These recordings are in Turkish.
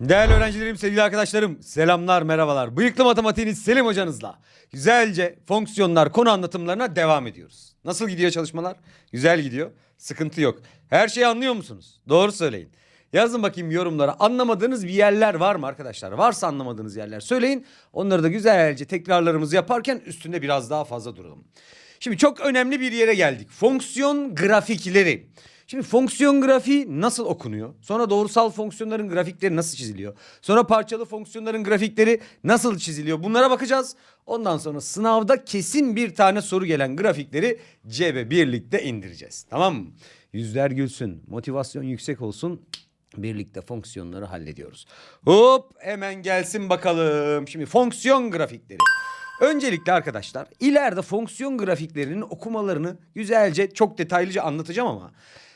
Değerli öğrencilerim, sevgili arkadaşlarım, selamlar, merhabalar. Bıyıklı matematiğin Selim hocanızla güzelce fonksiyonlar konu anlatımlarına devam ediyoruz. Nasıl gidiyor çalışmalar? Güzel gidiyor. Sıkıntı yok. Her şeyi anlıyor musunuz? Doğru söyleyin. Yazın bakayım yorumlara. Anlamadığınız bir yerler var mı arkadaşlar? Varsa anlamadığınız yerler söyleyin. Onları da güzelce tekrarlarımızı yaparken üstünde biraz daha fazla duralım. Şimdi çok önemli bir yere geldik. Fonksiyon grafikleri. Şimdi fonksiyon grafiği nasıl okunuyor? Sonra doğrusal fonksiyonların grafikleri nasıl çiziliyor? Sonra parçalı fonksiyonların grafikleri nasıl çiziliyor? Bunlara bakacağız. Ondan sonra sınavda kesin bir tane soru gelen grafikleri cebe birlikte indireceğiz. Tamam mı? Yüzler gülsün, motivasyon yüksek olsun. Birlikte fonksiyonları hallediyoruz. Hop hemen gelsin bakalım. Şimdi fonksiyon grafikleri. Öncelikle arkadaşlar ileride fonksiyon grafiklerinin okumalarını güzelce çok detaylıca anlatacağım ama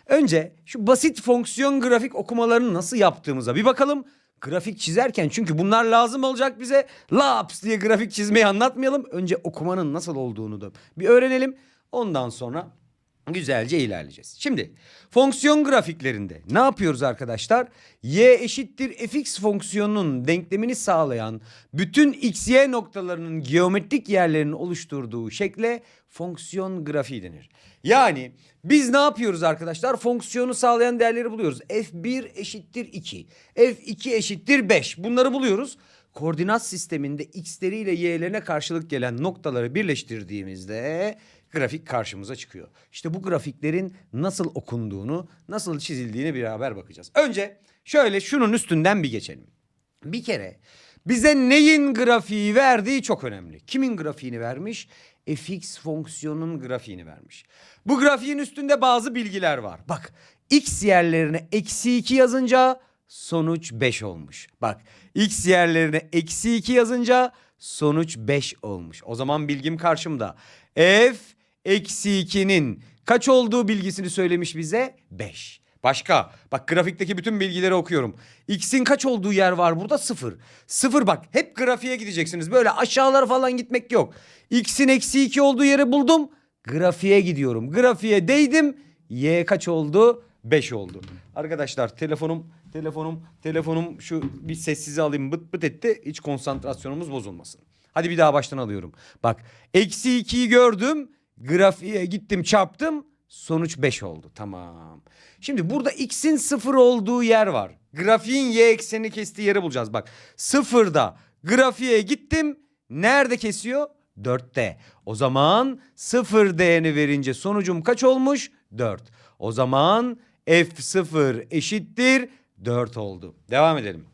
önce şu basit fonksiyon grafik okumalarını nasıl yaptığımıza bir bakalım. Grafik çizerken çünkü bunlar lazım olacak bize. Laps diye grafik çizmeyi anlatmayalım. Önce okumanın nasıl olduğunu da bir öğrenelim. Ondan sonra güzelce ilerleyeceğiz. Şimdi fonksiyon grafiklerinde ne yapıyoruz arkadaşlar? Y eşittir fx fonksiyonunun denklemini sağlayan bütün x, y noktalarının geometrik yerlerini oluşturduğu şekle fonksiyon grafiği denir. Yani biz ne yapıyoruz arkadaşlar? Fonksiyonu sağlayan değerleri buluyoruz. f1 eşittir 2, f2 eşittir 5 bunları buluyoruz. Koordinat sisteminde x'leriyle y'lerine karşılık gelen noktaları birleştirdiğimizde grafik karşımıza çıkıyor. İşte bu grafiklerin nasıl okunduğunu, nasıl çizildiğini beraber bakacağız. Önce şöyle şunun üstünden bir geçelim. Bir kere bize neyin grafiği verdiği çok önemli. Kimin grafiğini vermiş? fx fonksiyonun grafiğini vermiş. Bu grafiğin üstünde bazı bilgiler var. Bak x yerlerine eksi 2 yazınca sonuç 5 olmuş. Bak x yerlerine eksi 2 yazınca sonuç 5 olmuş. O zaman bilgim karşımda. F eksi 2'nin kaç olduğu bilgisini söylemiş bize? 5. Başka bak grafikteki bütün bilgileri okuyorum. X'in kaç olduğu yer var burada? Sıfır. Sıfır bak hep grafiğe gideceksiniz. Böyle aşağılara falan gitmek yok. X'in eksi 2 olduğu yeri buldum. Grafiğe gidiyorum. Grafiğe değdim. Y kaç oldu? 5 oldu. Arkadaşlar telefonum telefonum telefonum şu bir sessize alayım bıt bıt etti. Hiç konsantrasyonumuz bozulmasın. Hadi bir daha baştan alıyorum. Bak eksi 2'yi gördüm. Grafiğe gittim çarptım. Sonuç 5 oldu. Tamam. Şimdi burada x'in sıfır olduğu yer var. Grafiğin y eksenini kestiği yeri bulacağız. Bak sıfırda grafiğe gittim. Nerede kesiyor? 4'te. O zaman sıfır değerini verince sonucum kaç olmuş? 4. O zaman f0 eşittir 4 oldu. Devam edelim.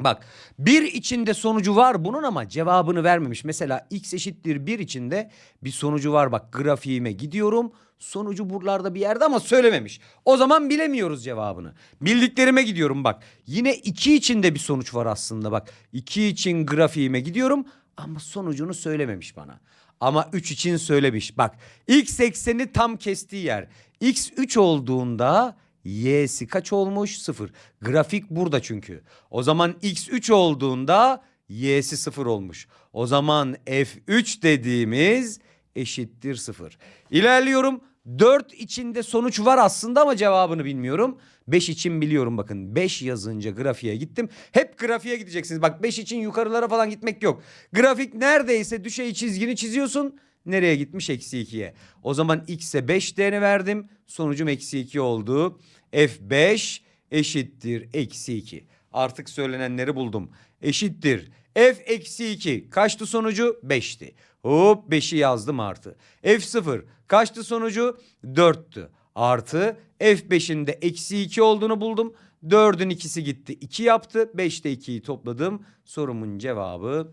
Bak bir içinde sonucu var bunun ama cevabını vermemiş. Mesela x eşittir bir içinde bir sonucu var bak grafiğime gidiyorum. Sonucu buralarda bir yerde ama söylememiş. O zaman bilemiyoruz cevabını. Bildiklerime gidiyorum bak. Yine 2 içinde bir sonuç var aslında bak. 2 için grafiğime gidiyorum ama sonucunu söylememiş bana. Ama 3 için söylemiş. Bak x ekseni tam kestiği yer. x 3 olduğunda y'si kaç olmuş? 0. Grafik burada çünkü. O zaman x 3 olduğunda y'si 0 olmuş. O zaman f3 dediğimiz eşittir 0. İlerliyorum. 4 içinde sonuç var aslında ama cevabını bilmiyorum. 5 için biliyorum bakın. 5 yazınca grafiğe gittim. Hep grafiğe gideceksiniz. Bak 5 için yukarılara falan gitmek yok. Grafik neredeyse düşey çizgini çiziyorsun. Nereye gitmiş? Eksi 2'ye. O zaman x'e 5 değerini verdim. Sonucum eksi 2 oldu. F5 eşittir eksi 2. Artık söylenenleri buldum. Eşittir. F eksi 2 kaçtı sonucu? 5'ti. Hop 5'i yazdım artı. F0 kaçtı sonucu? 4'tü. Artı F5'in de eksi 2 olduğunu buldum. 4'ün ikisi gitti 2 yaptı. 5'te 2'yi topladım. Sorumun cevabı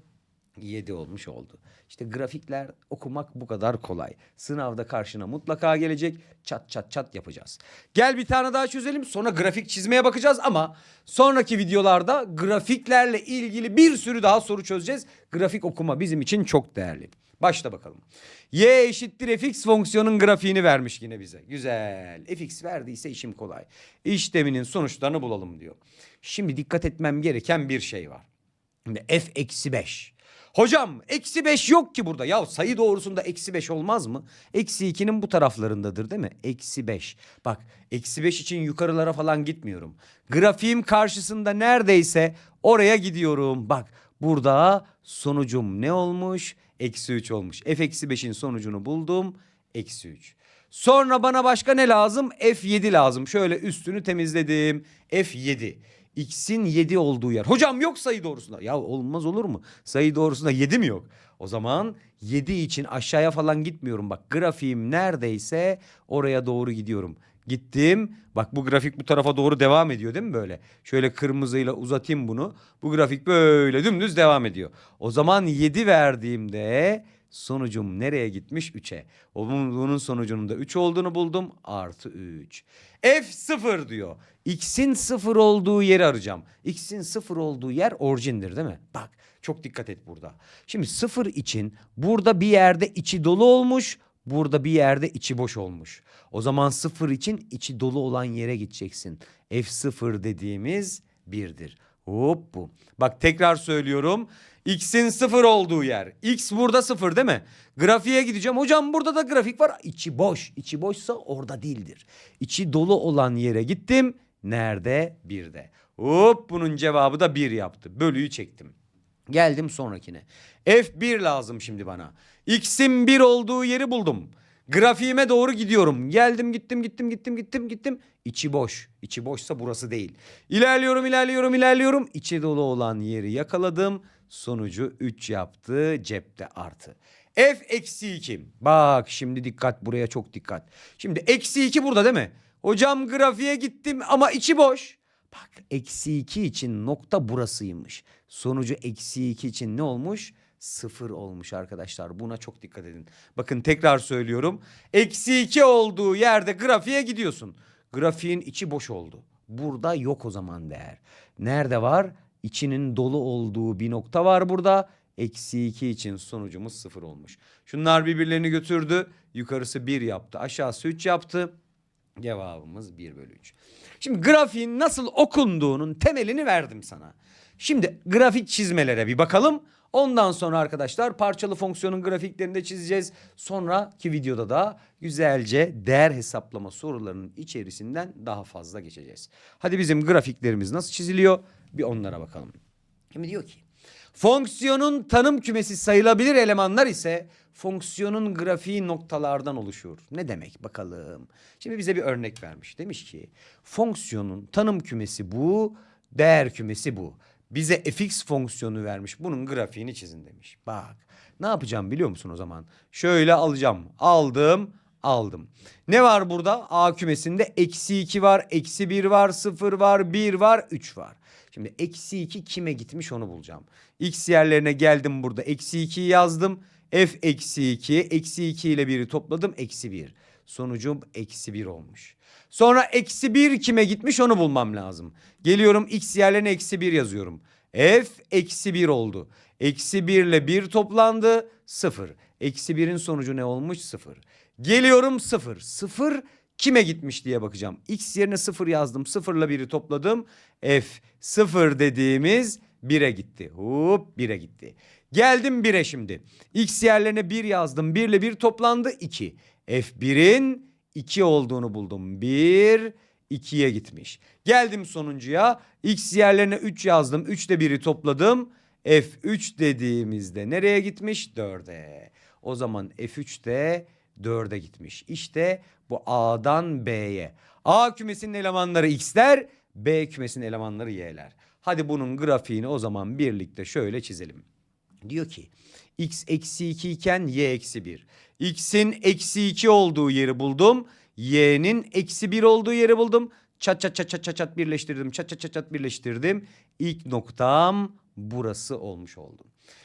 7 olmuş oldu. İşte grafikler okumak bu kadar kolay. Sınavda karşına mutlaka gelecek. Çat çat çat yapacağız. Gel bir tane daha çözelim. Sonra grafik çizmeye bakacağız ama sonraki videolarda grafiklerle ilgili bir sürü daha soru çözeceğiz. Grafik okuma bizim için çok değerli. Başla bakalım. Y eşittir fx fonksiyonun grafiğini vermiş yine bize. Güzel. fx verdiyse işim kolay. İşleminin sonuçlarını bulalım diyor. Şimdi dikkat etmem gereken bir şey var. Şimdi f eksi 5. Hocam eksi 5 yok ki burada. Ya sayı doğrusunda eksi 5 olmaz mı? Eksi 2'nin bu taraflarındadır değil mi? Eksi 5. Bak eksi 5 için yukarılara falan gitmiyorum. Grafiğim karşısında neredeyse oraya gidiyorum. Bak burada sonucum ne olmuş? Eksi 3 olmuş. F eksi 5'in sonucunu buldum. Eksi 3. Sonra bana başka ne lazım? F7 lazım. Şöyle üstünü temizledim. F7. X'in 7 olduğu yer. Hocam yok sayı doğrusunda. Ya olmaz olur mu? Sayı doğrusunda 7 mi yok? O zaman 7 için aşağıya falan gitmiyorum. Bak grafiğim neredeyse oraya doğru gidiyorum. Gittim. Bak bu grafik bu tarafa doğru devam ediyor değil mi böyle? Şöyle kırmızıyla uzatayım bunu. Bu grafik böyle dümdüz devam ediyor. O zaman 7 verdiğimde sonucum nereye gitmiş? 3'e. Bunun, sonucunun da 3 olduğunu buldum. Artı 3. F 0 diyor. X'in 0 olduğu yeri arayacağım. X'in 0 olduğu yer orijindir değil mi? Bak çok dikkat et burada. Şimdi 0 için burada bir yerde içi dolu olmuş. Burada bir yerde içi boş olmuş. O zaman 0 için içi dolu olan yere gideceksin. F0 dediğimiz 1'dir. Hop bu. Bak tekrar söylüyorum. X'in sıfır olduğu yer. X burada sıfır değil mi? Grafiğe gideceğim. Hocam burada da grafik var. İçi boş. İçi boşsa orada değildir. İçi dolu olan yere gittim. Nerede? Birde. Hop bunun cevabı da bir yaptı. Bölüyü çektim. Geldim sonrakine. F1 lazım şimdi bana. X'in 1 olduğu yeri buldum. Grafiğime doğru gidiyorum. Geldim gittim gittim gittim gittim gittim. İçi boş. İçi boşsa burası değil. İlerliyorum ilerliyorum ilerliyorum. İçi dolu olan yeri yakaladım. Sonucu 3 yaptı cepte artı. F eksi 2. Bak şimdi dikkat buraya çok dikkat. Şimdi eksi 2 burada değil mi? Hocam grafiğe gittim ama içi boş. Bak eksi 2 için nokta burasıymış. Sonucu eksi 2 için ne olmuş? Sıfır olmuş arkadaşlar. Buna çok dikkat edin. Bakın tekrar söylüyorum. Eksi 2 olduğu yerde grafiğe gidiyorsun. Grafiğin içi boş oldu. Burada yok o zaman değer. Nerede var? İçinin dolu olduğu bir nokta var burada. Eksi 2 için sonucumuz sıfır olmuş. Şunlar birbirlerini götürdü. Yukarısı 1 yaptı. Aşağısı 3 yaptı. Cevabımız 1 bölü 3. Şimdi grafiğin nasıl okunduğunun temelini verdim sana. Şimdi grafik çizmelere bir bakalım. Ondan sonra arkadaşlar parçalı fonksiyonun grafiklerini de çizeceğiz. Sonraki videoda da güzelce değer hesaplama sorularının içerisinden daha fazla geçeceğiz. Hadi bizim grafiklerimiz nasıl çiziliyor? Bir onlara bakalım. Şimdi diyor ki fonksiyonun tanım kümesi sayılabilir elemanlar ise fonksiyonun grafiği noktalardan oluşur. Ne demek bakalım. Şimdi bize bir örnek vermiş. Demiş ki fonksiyonun tanım kümesi bu, değer kümesi bu. Bize fx fonksiyonu vermiş. Bunun grafiğini çizin demiş. Bak ne yapacağım biliyor musun o zaman? Şöyle alacağım. Aldım aldım. Ne var burada? A kümesinde eksi 2 var, eksi 1 var, 0 var, 1 var, 3 var. Şimdi eksi 2 kime gitmiş onu bulacağım. X yerlerine geldim burada. Eksi 2'yi yazdım. F eksi 2. Eksi 2 ile 1'i topladım. Eksi 1. Sonucum eksi 1 olmuş. Sonra eksi 1 kime gitmiş onu bulmam lazım. Geliyorum x yerlerine eksi 1 yazıyorum. F eksi 1 oldu. Eksi 1 ile 1 toplandı 0. Eksi 1'in sonucu ne olmuş? 0. Geliyorum 0. 0 kime gitmiş diye bakacağım. X yerine 0 yazdım. 0 ile 1'i topladım. F 0 dediğimiz 1'e gitti. Hop 1'e gitti. Geldim 1'e şimdi. X yerlerine 1 yazdım. 1 ile 1 toplandı 2. F1'in 2 olduğunu buldum. 1 2'ye gitmiş. Geldim sonuncuya. X yerlerine 3 yazdım. 3 ile 1'i topladım. F3 dediğimizde nereye gitmiş? 4'e. O zaman F3 de 4'e gitmiş. İşte bu A'dan B'ye. A kümesinin elemanları X'ler, B kümesinin elemanları Y'ler. Hadi bunun grafiğini o zaman birlikte şöyle çizelim. Diyor ki x eksi 2 iken y eksi 1. X'in eksi 2 olduğu yeri buldum. Y'nin eksi 1 olduğu yeri buldum. Çat çat çat çat çat birleştirdim. Çat çat çat çat birleştirdim. İlk noktam burası olmuş oldu.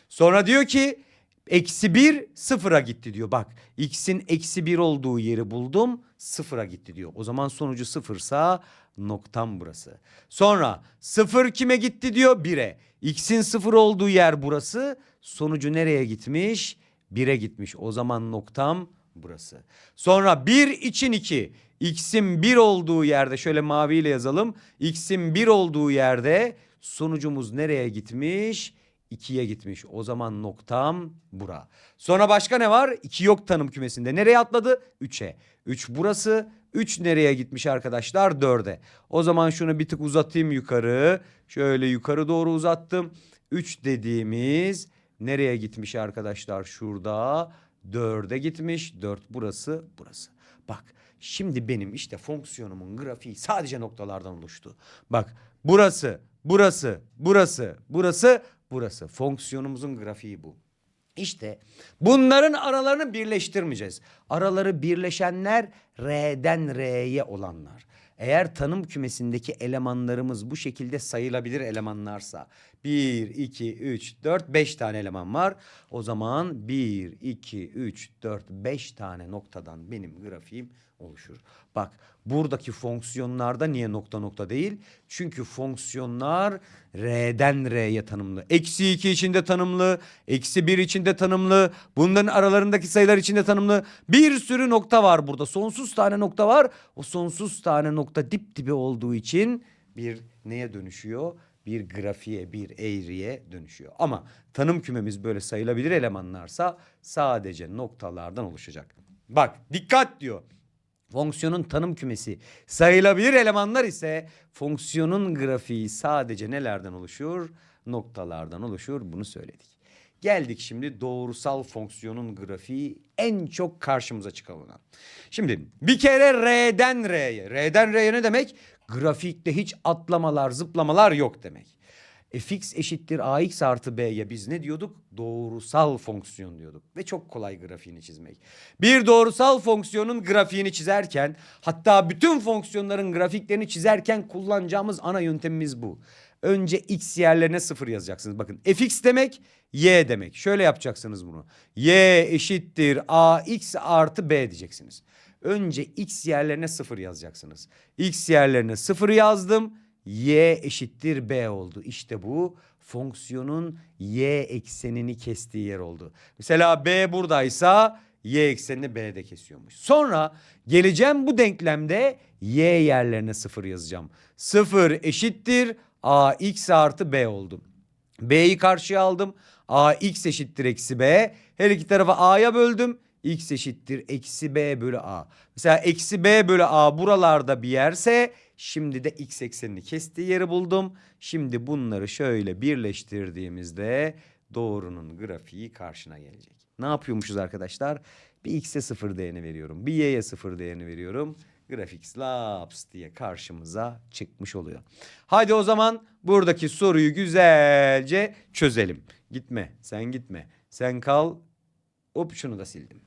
Sonra diyor ki eksi 1 sıfıra gitti diyor. Bak x'in eksi 1 olduğu yeri buldum sıfıra gitti diyor. O zaman sonucu sıfırsa noktam burası. Sonra sıfır kime gitti diyor? 1'e. X'in sıfır olduğu yer burası. Sonucu nereye gitmiş? 1'e gitmiş. O zaman noktam burası. Sonra 1 için 2. X'in 1 olduğu yerde şöyle maviyle yazalım. X'in 1 olduğu yerde sonucumuz nereye gitmiş? 2'ye gitmiş. O zaman noktam bura. Sonra başka ne var? 2 yok tanım kümesinde. Nereye atladı? 3'e. 3 burası. 3 nereye gitmiş arkadaşlar? 4'e. O zaman şunu bir tık uzatayım yukarı. Şöyle yukarı doğru uzattım. 3 dediğimiz nereye gitmiş arkadaşlar? Şurada 4'e gitmiş. 4 burası, burası. Bak şimdi benim işte fonksiyonumun grafiği sadece noktalardan oluştu. Bak burası, burası, burası, burası, burası. Fonksiyonumuzun grafiği bu. İşte bunların aralarını birleştirmeyeceğiz. Araları birleşenler R'den R'ye olanlar. Eğer tanım kümesindeki elemanlarımız bu şekilde sayılabilir elemanlarsa 1, 2, 3, 4, 5 tane eleman var. O zaman 1, 2, 3, 4, 5 tane noktadan benim grafiğim oluşur. Bak buradaki fonksiyonlarda niye nokta nokta değil? Çünkü fonksiyonlar R'den R'ye tanımlı. Eksi 2 içinde tanımlı, eksi 1 içinde tanımlı, bunların aralarındaki sayılar içinde tanımlı. Bir sürü nokta var burada. Sonsuz tane nokta var. O sonsuz tane nokta dip dibe olduğu için bir neye dönüşüyor? Bir grafiğe, bir eğriye dönüşüyor. Ama tanım kümemiz böyle sayılabilir elemanlarsa sadece noktalardan oluşacak. Bak dikkat diyor. Fonksiyonun tanım kümesi sayılabilir elemanlar ise fonksiyonun grafiği sadece nelerden oluşur? Noktalardan oluşur. Bunu söyledik. Geldik şimdi doğrusal fonksiyonun grafiği en çok karşımıza çıkan olan. Şimdi bir kere R'den R'ye. R'den R'ye ne demek? Grafikte hiç atlamalar, zıplamalar yok demek. fx eşittir ax artı b'ye biz ne diyorduk? Doğrusal fonksiyon diyorduk. Ve çok kolay grafiğini çizmek. Bir doğrusal fonksiyonun grafiğini çizerken hatta bütün fonksiyonların grafiklerini çizerken kullanacağımız ana yöntemimiz bu. Önce x yerlerine sıfır yazacaksınız. Bakın fx demek y demek. Şöyle yapacaksınız bunu. y eşittir ax artı b diyeceksiniz. Önce x yerlerine sıfır yazacaksınız. x yerlerine sıfır yazdım. y eşittir b oldu. İşte bu fonksiyonun y eksenini kestiği yer oldu. Mesela b buradaysa y eksenini b'de kesiyormuş. Sonra geleceğim bu denklemde y yerlerine sıfır yazacağım. Sıfır eşittir ax artı b oldu. B'yi karşıya aldım. ax eşittir eksi b. Her iki tarafa a'ya böldüm. X eşittir eksi b bölü a. Mesela eksi b bölü a buralarda bir yerse şimdi de x eksenini kestiği yeri buldum. Şimdi bunları şöyle birleştirdiğimizde doğrunun grafiği karşına gelecek. Ne yapıyormuşuz arkadaşlar? Bir x'e sıfır değerini veriyorum. Bir y'ye sıfır değerini veriyorum. Grafik laps diye karşımıza çıkmış oluyor. Hadi o zaman buradaki soruyu güzelce çözelim. Gitme, sen gitme. Sen kal. Hop şunu da sildim.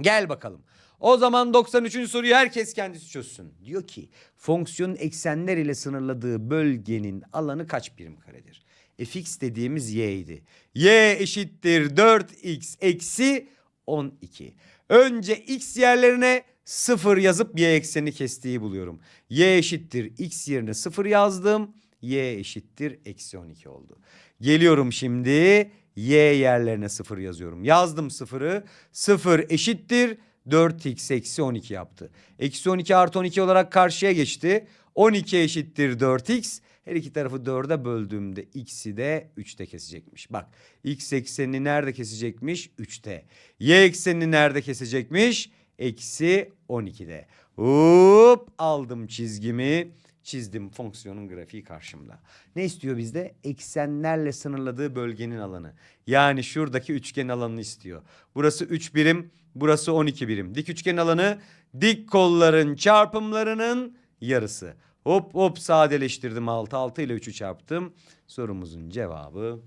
Gel bakalım. O zaman 93. soruyu herkes kendisi çözsün. Diyor ki fonksiyonun eksenler ile sınırladığı bölgenin alanı kaç birim karedir? fx dediğimiz y idi. y eşittir 4x eksi 12. Önce x yerlerine 0 yazıp y eksenini kestiği buluyorum. y eşittir x yerine 0 yazdım. y eşittir eksi 12 oldu. Geliyorum şimdi y yerlerine 0 yazıyorum. Yazdım 0'ı. 0 eşittir 4x eksi 12 yaptı. Eksi 12 artı 12 olarak karşıya geçti. 12 eşittir 4x. Her iki tarafı 4'e böldüğümde x'i de 3'te kesecekmiş. Bak x eksenini nerede kesecekmiş? 3'te. Y eksenini nerede kesecekmiş? Eksi 12'de. Hop aldım çizgimi. Çizdim fonksiyonun grafiği karşımda. Ne istiyor bizde? Eksenlerle sınırladığı bölgenin alanı. Yani şuradaki üçgen alanını istiyor. Burası 3 birim, burası 12 birim. Dik üçgen alanı dik kolların çarpımlarının yarısı. Hop hop sadeleştirdim 6 6 ile 3'ü çarptım. Sorumuzun cevabı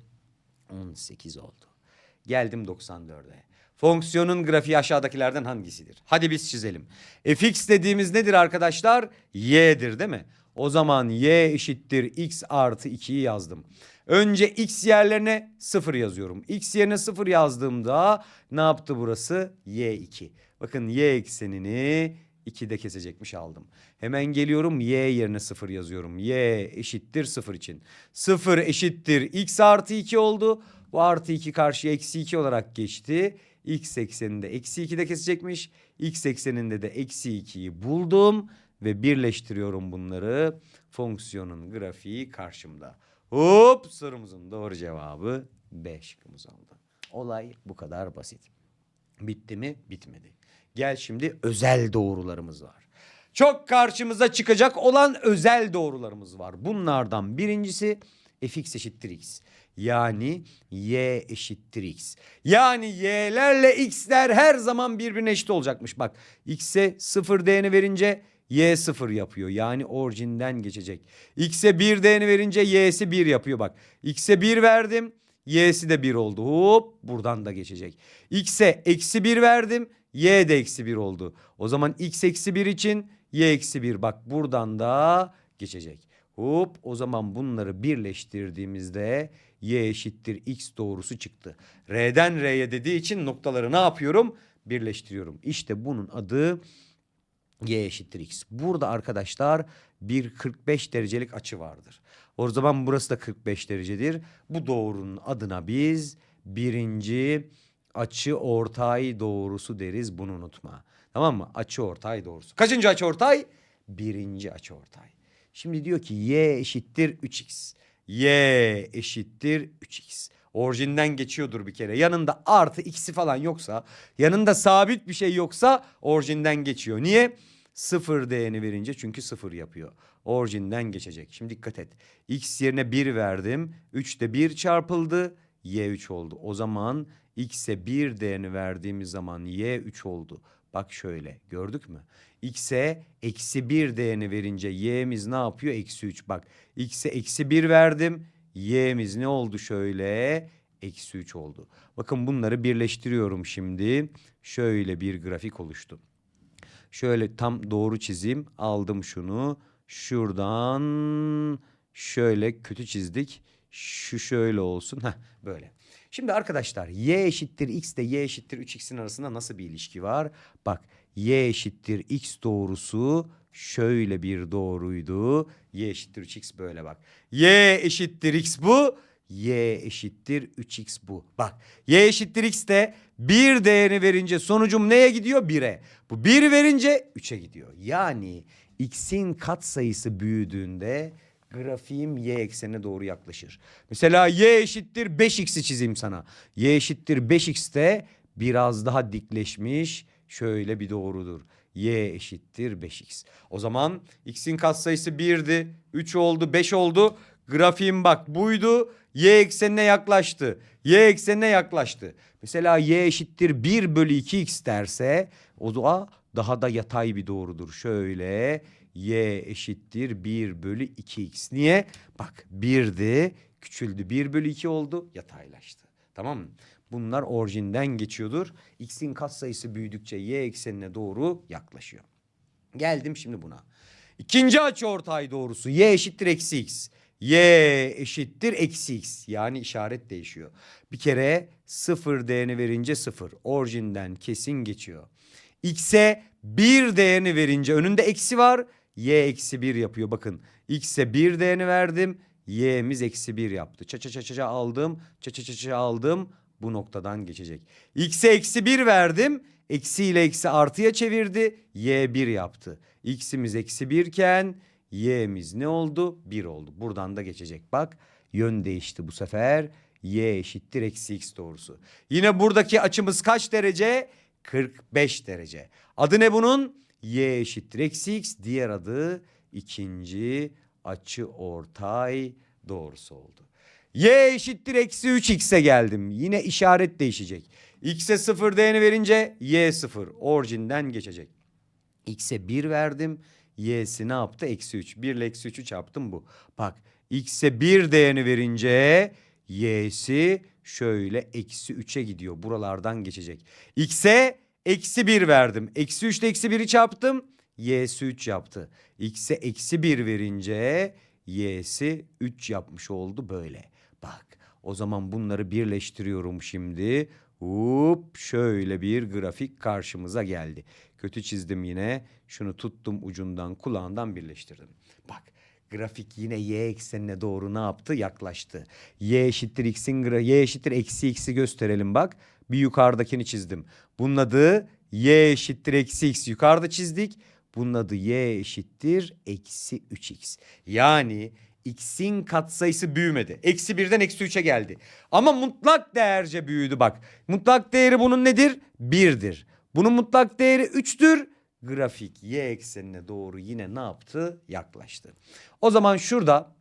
18 oldu. Geldim 94'e. Fonksiyonun grafiği aşağıdakilerden hangisidir? Hadi biz çizelim. fx dediğimiz nedir arkadaşlar? y'dir değil mi? O zaman y eşittir x artı 2'yi yazdım. Önce x yerlerine 0 yazıyorum. x yerine 0 yazdığımda ne yaptı burası? y2. Bakın y eksenini 2'de kesecekmiş aldım. Hemen geliyorum y yerine 0 yazıyorum. y eşittir 0 için. 0 eşittir x artı 2 oldu. Bu artı 2 karşıya eksi 2 olarak geçti. X ekseninde eksi 2'de kesecekmiş. X ekseninde de eksi 2'yi buldum. Ve birleştiriyorum bunları. Fonksiyonun grafiği karşımda. Hop sorumuzun doğru cevabı B şıkkımız oldu. Olay bu kadar basit. Bitti mi? Bitmedi. Gel şimdi özel doğrularımız var. Çok karşımıza çıkacak olan özel doğrularımız var. Bunlardan birincisi fx eşittir x. Yani y eşittir x. Yani y'lerle x'ler her zaman birbirine eşit olacakmış. Bak x'e 0 değerini verince y 0 yapıyor. Yani orijinden geçecek. x'e 1 değerini verince y'si 1 yapıyor bak. x'e 1 verdim. Y'si de 1 oldu. Hop buradan da geçecek. X'e eksi 1 verdim. Y de eksi 1 oldu. O zaman x eksi 1 için y eksi 1 bak buradan da geçecek. Hop o zaman bunları birleştirdiğimizde y eşittir x doğrusu çıktı. R'den R'ye dediği için noktaları ne yapıyorum? Birleştiriyorum. İşte bunun adı y eşittir x. Burada arkadaşlar bir 45 derecelik açı vardır. O zaman burası da 45 derecedir. Bu doğrunun adına biz birinci açı ortay doğrusu deriz. Bunu unutma. Tamam mı? Açı ortay doğrusu. Kaçıncı açı ortay? Birinci açı ortay. Şimdi diyor ki y eşittir 3x. y eşittir 3x. Orijinden geçiyordur bir kere. Yanında artı x'i falan yoksa, yanında sabit bir şey yoksa orijinden geçiyor. Niye? Sıfır değerini verince çünkü sıfır yapıyor. Orijinden geçecek. Şimdi dikkat et. X yerine 1 verdim. 3 de 1 çarpıldı. Y 3 oldu. O zaman X'e 1 değerini verdiğimiz zaman Y 3 oldu. Bak şöyle gördük mü? X'e eksi 1 değerini verince Y'miz ne yapıyor? Eksi 3. Bak X'e eksi 1 verdim. Y'miz ne oldu şöyle? Eksi 3 oldu. Bakın bunları birleştiriyorum şimdi. Şöyle bir grafik oluştu. Şöyle tam doğru çizeyim. Aldım şunu. Şuradan şöyle kötü çizdik. Şu şöyle olsun. Heh, böyle. Şimdi arkadaşlar y eşittir x ile y eşittir 3x'in arasında nasıl bir ilişki var? Bak y eşittir x doğrusu şöyle bir doğruydu. Y eşittir 3x böyle bak. Y eşittir x bu. Y eşittir 3x bu. Bak y eşittir x de bir değerini verince sonucum neye gidiyor? 1'e. Bu 1 verince 3'e gidiyor. Yani x'in katsayısı büyüdüğünde grafiğim y eksenine doğru yaklaşır. Mesela y eşittir 5x'i çizeyim sana. Y eşittir 5x'te biraz daha dikleşmiş şöyle bir doğrudur. Y eşittir 5x. O zaman x'in katsayısı 1'di, 3 oldu, 5 oldu. Grafiğim bak buydu. Y eksenine yaklaştı. Y eksenine yaklaştı. Mesela y eşittir 1 bölü 2x derse o da daha da yatay bir doğrudur. Şöyle y eşittir 1 bölü 2x. Niye? Bak 1'di küçüldü 1 bölü 2 oldu yataylaştı. Tamam mı? Bunlar orijinden geçiyordur. X'in katsayısı büyüdükçe y eksenine doğru yaklaşıyor. Geldim şimdi buna. İkinci açıortay doğrusu y eşittir eksi x. Y eşittir eksi x. Yani işaret değişiyor. Bir kere sıfır değerini verince sıfır. Orijinden kesin geçiyor. X'e bir değerini verince önünde eksi var. Y eksi bir yapıyor. Bakın X'e bir değerini verdim. Y'miz eksi bir yaptı. Ça ça ça aldım. Ça ça ça aldım. Bu noktadan geçecek. X'e eksi bir verdim. Eksi ile eksi artıya çevirdi. Y bir yaptı. X'imiz eksi birken y'miz ne oldu? 1 oldu. Buradan da geçecek. Bak yön değişti bu sefer. Y eşittir eksi x doğrusu. Yine buradaki açımız kaç derece? 45 derece. Adı ne bunun? Y eşittir eksi x. Diğer adı ikinci açı ortay doğrusu oldu. Y eşittir eksi 3x'e geldim. Yine işaret değişecek. X'e 0 değerini verince y 0. Orijinden geçecek. X'e 1 verdim. Y'si ne yaptı? Eksi 3. 1 ile eksi 3'ü çarptım bu. Bak X'e 1 değerini verince Y'si şöyle eksi 3'e gidiyor. Buralardan geçecek. X'e eksi 1 verdim. Eksi 3 ile eksi 1'i çarptım. Y'si 3 yaptı. X'e eksi 1 verince Y'si 3 yapmış oldu böyle. Bak o zaman bunları birleştiriyorum şimdi. Hop şöyle bir grafik karşımıza geldi. Kötü çizdim yine. Şunu tuttum ucundan kulağından birleştirdim. Bak grafik yine y eksenine doğru ne yaptı? Yaklaştı. Y eşittir x'in y eşittir eksi x'i gösterelim bak. Bir yukarıdakini çizdim. Bunun adı y eşittir eksi x yukarıda çizdik. Bunun adı y eşittir eksi 3x. Yani x'in katsayısı büyümedi. Eksi birden eksi üçe geldi. Ama mutlak değerce büyüdü bak. Mutlak değeri bunun nedir? Birdir. Bunun mutlak değeri üçtür. Grafik y eksenine doğru yine ne yaptı? Yaklaştı. O zaman şurada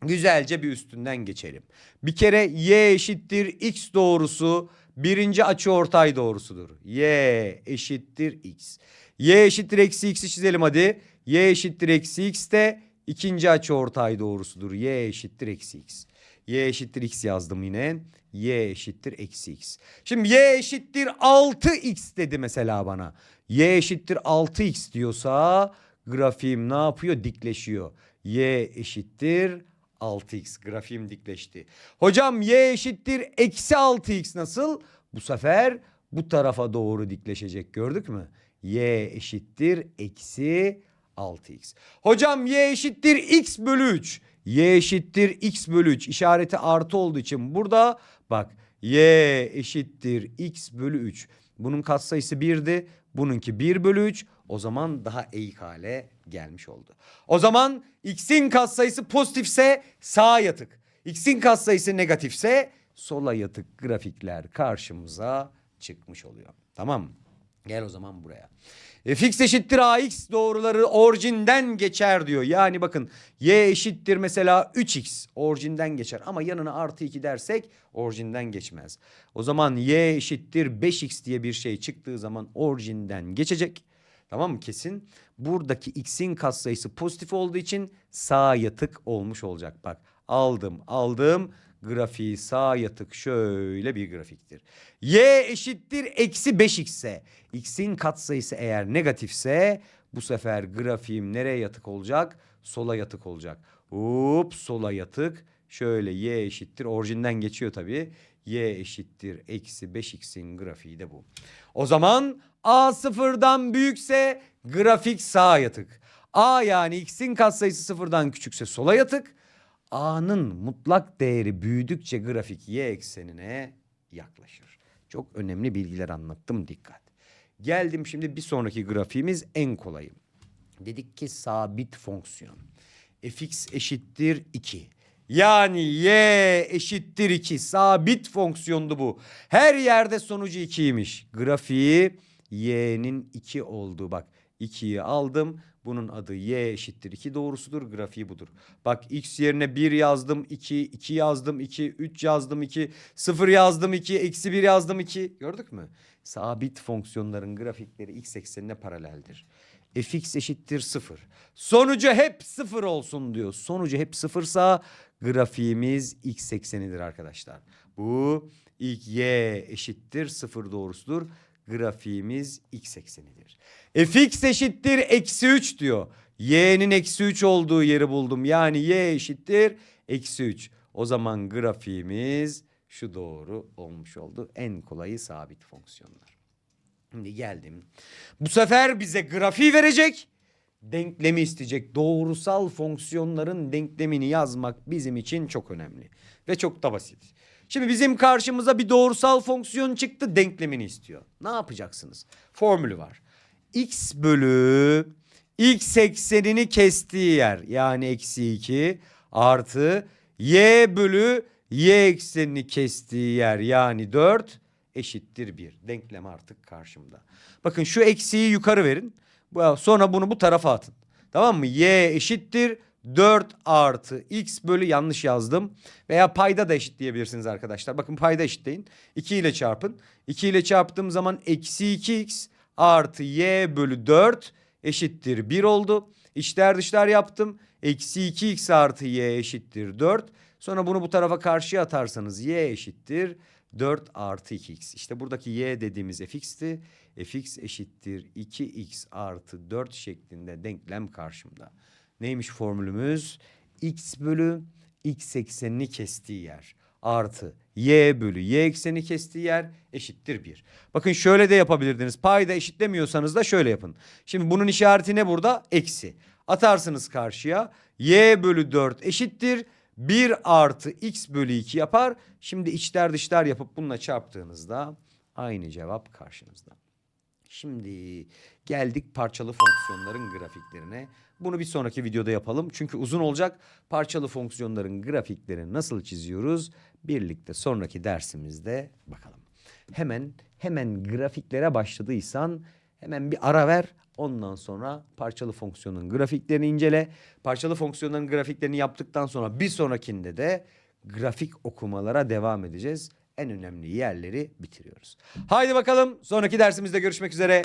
güzelce bir üstünden geçelim. Bir kere y eşittir x doğrusu birinci açıortay doğrusudur. y eşittir x. y eşittir eksi x'i çizelim hadi. y eşittir eksi x de ikinci açıortay doğrusudur. y eşittir eksi x. y eşittir x yazdım yine. Y eşittir eksi x. Şimdi y eşittir 6x dedi mesela bana. y eşittir 6x diyorsa grafiğim ne yapıyor? Dikleşiyor. y eşittir 6x grafiğim dikleşti. Hocam y eşittir eksi 6x nasıl? Bu sefer bu tarafa doğru dikleşecek gördük mü? y eşittir eksi 6x. Hocam y eşittir x bölü 3. y eşittir x bölü 3 işareti artı olduğu için burada bak y eşittir x bölü 3. Bunun katsayısı 1'di. Bununki 1 bölü 3. O zaman daha eğik hale gelmiş oldu. O zaman x'in katsayısı pozitifse sağa yatık. X'in katsayısı negatifse sola yatık grafikler karşımıza çıkmış oluyor. Tamam mı? Gel o zaman buraya. E, fx eşittir ax doğruları orijinden geçer diyor. Yani bakın y eşittir mesela 3x orijinden geçer. Ama yanına artı 2 dersek orijinden geçmez. O zaman y eşittir 5x diye bir şey çıktığı zaman orijinden geçecek. Tamam mı kesin? Buradaki x'in katsayısı pozitif olduğu için sağa yatık olmuş olacak. Bak aldım aldım grafiği sağa yatık şöyle bir grafiktir. Y eşittir eksi 5x ise x'in katsayısı eğer negatifse bu sefer grafiğim nereye yatık olacak? Sola yatık olacak. Hop sola yatık. Şöyle y eşittir orijinden geçiyor tabii. Y eşittir eksi 5x'in grafiği de bu. O zaman a sıfırdan büyükse grafik sağa yatık. A yani x'in katsayısı sıfırdan küçükse sola yatık. A'nın mutlak değeri büyüdükçe grafik y eksenine yaklaşır. Çok önemli bilgiler anlattım dikkat. Geldim şimdi bir sonraki grafiğimiz en kolayı. Dedik ki sabit fonksiyon. fx eşittir 2. Yani y eşittir 2. Sabit fonksiyondu bu. Her yerde sonucu 2'ymiş. Grafiği y'nin 2 olduğu bak. 2'yi aldım. Bunun adı y eşittir 2 doğrusudur. Grafiği budur. Bak x yerine 1 yazdım 2, 2 yazdım 2, 3 yazdım 2, 0 yazdım 2, eksi 1 yazdım 2. Gördük mü? Sabit fonksiyonların grafikleri x eksenine paraleldir. fx eşittir 0. Sonucu hep 0 olsun diyor. Sonucu hep 0'sa grafiğimiz x eksenidir arkadaşlar. Bu ilk y eşittir 0 doğrusudur grafiğimiz x eksenidir. fx eşittir eksi 3 diyor. y'nin eksi 3 olduğu yeri buldum. Yani y eşittir eksi 3. O zaman grafiğimiz şu doğru olmuş oldu. En kolayı sabit fonksiyonlar. Şimdi geldim. Bu sefer bize grafiği verecek. Denklemi isteyecek. Doğrusal fonksiyonların denklemini yazmak bizim için çok önemli. Ve çok da basit. Şimdi bizim karşımıza bir doğrusal fonksiyon çıktı denklemini istiyor. Ne yapacaksınız? Formülü var. x bölü x eksenini kestiği yer yani eksi 2 artı y bölü y eksenini kestiği yer yani 4 eşittir 1. Denklem artık karşımda. Bakın şu eksiği yukarı verin. Sonra bunu bu tarafa atın. Tamam mı? Y eşittir 4 artı x bölü yanlış yazdım. Veya payda da eşitleyebilirsiniz arkadaşlar. Bakın payda eşitleyin. 2 ile çarpın. 2 ile çarptığım zaman eksi 2x artı y bölü 4 eşittir 1 oldu. İçler dışlar yaptım. Eksi 2x artı y eşittir 4. Sonra bunu bu tarafa karşıya atarsanız y eşittir 4 artı 2x. İşte buradaki y dediğimiz fx'ti. fx eşittir 2x artı 4 şeklinde denklem karşımda. Neymiş formülümüz? x bölü x eksenini kestiği yer artı y bölü y ekseni kestiği yer eşittir 1. Bakın şöyle de yapabilirdiniz. Payda eşitlemiyorsanız da şöyle yapın. Şimdi bunun işareti ne burada? Eksi. Atarsınız karşıya. y bölü 4 eşittir. 1 artı x bölü 2 yapar. Şimdi içler dışlar yapıp bununla çarptığınızda aynı cevap karşınızda. Şimdi geldik parçalı fonksiyonların grafiklerine. Bunu bir sonraki videoda yapalım. Çünkü uzun olacak. Parçalı fonksiyonların grafiklerini nasıl çiziyoruz? Birlikte sonraki dersimizde bakalım. Hemen hemen grafiklere başladıysan hemen bir ara ver. Ondan sonra parçalı fonksiyonun grafiklerini incele. Parçalı fonksiyonların grafiklerini yaptıktan sonra bir sonrakinde de grafik okumalara devam edeceğiz. En önemli yerleri bitiriyoruz. Haydi bakalım sonraki dersimizde görüşmek üzere.